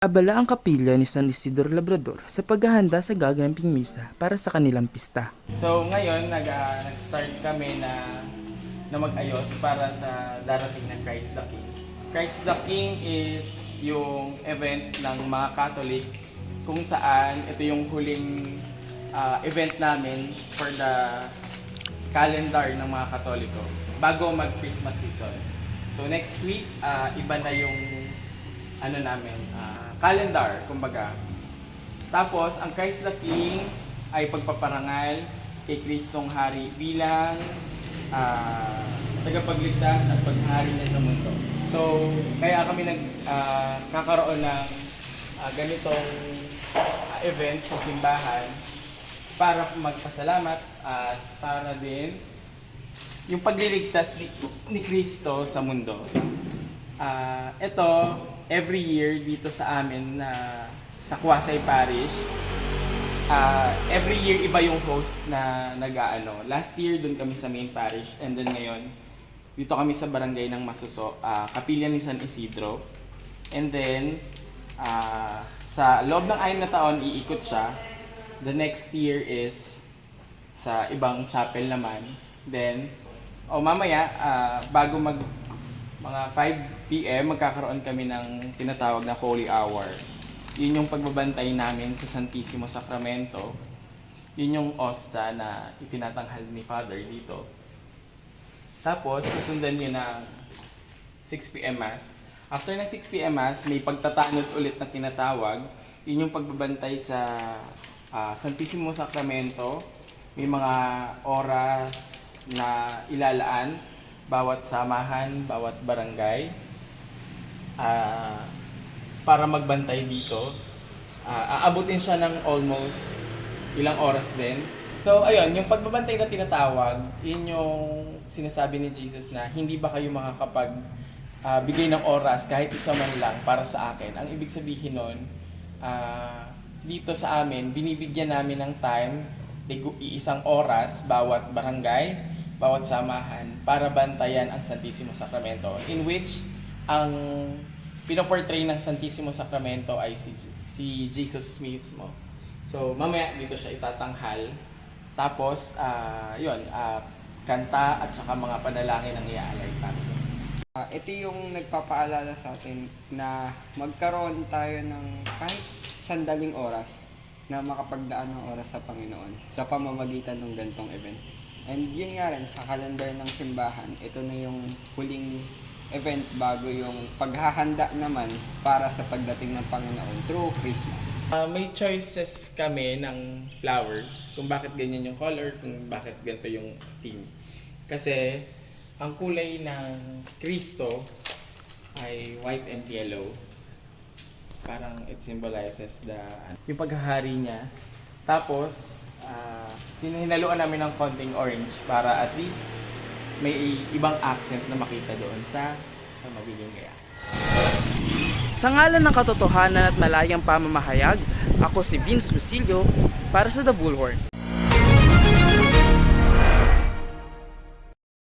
Abala ang kapilya ni San Isidro Labrador sa paghahanda sa gaganamping misa para sa kanilang pista. So ngayon nag ah, nag-start kami na na mag-ayos para sa darating na Christ the King. Christ the King is yung event ng mga Catholic kung saan ito yung huling ah, event namin for the calendar ng mga Katoliko bago mag-Christmas season. So next week, ah, iba na yung ano namin, ah, calendar, kumbaga. Tapos, ang Christ the King ay pagpaparangal kay Kristong Hari bilang ah, tagapagligtas at paghari niya sa mundo. So, kaya kami nagkakaroon ng ah, ganitong ah, event sa simbahan para magpasalamat at para din yung pagliligtas ni, ni Kristo sa mundo. Ah, ito, every year dito sa amin na sa Kwasay Parish, ah, every year iba yung host na nag-aano. Last year dun kami sa main parish and then ngayon dito kami sa barangay ng Masuso, ah, Kapilya ni San Isidro. And then ah, sa loob ng anim na taon iikot siya. The next year is sa ibang chapel naman. Then o mamaya ah, bago mag mga 5 p.m. magkakaroon kami ng tinatawag na Holy Hour. Yun yung pagbabantay namin sa Santissimo Sacramento. Yun yung osta na itinatanghal ni Father dito. Tapos, susundan yun ng 6 p.m. Mass. After ng 6 p.m. Mass, may pagtatanod ulit na tinatawag. Yun yung pagbabantay sa ah, Santissimo Sacramento. May mga oras na ilalaan bawat samahan, bawat barangay ah, para magbantay dito. Ah, aabutin siya ng almost ilang oras din. So, ayun, yung pagbabantay na tinatawag, yun yung sinasabi ni Jesus na hindi ba kayo makakapag ah, bigay ng oras kahit isa man lang para sa akin. Ang ibig sabihin nun, ah, dito sa amin, binibigyan namin ng time, tigu- iisang oras bawat barangay, bawat samahan para bantayan ang Santissimo Sacramento in which ang pinoportray ng Santissimo Sacramento ay si, si Jesus mismo. So mamaya dito siya itatanghal. Tapos ah yun, ah, kanta at saka mga panalangin ang iaalay para doon. Ah, ito yung nagpapaalala sa atin na magkaroon tayo ng kahit sandaling oras na makapagdaan ng oras sa Panginoon sa pamamagitan ng gantong event. And yun nga rin, sa kalendar ng simbahan, ito na yung huling event bago yung paghahanda naman para sa pagdating ng Panginoon through Christmas. Ah, may choices kami ng flowers kung bakit ganyan yung color, kung bakit ganito yung theme. Kasi ang kulay ng Kristo ay white and yellow. Parang it symbolizes the yung paghahari niya. Tapos sininaluan namin ng konting orange para at least may ibang accent na makita doon sa sa magiging gaya. Sa ngalan ng katotohanan at malayang pamamahayag, ako si Vince Lucilio para sa The Bullhorn.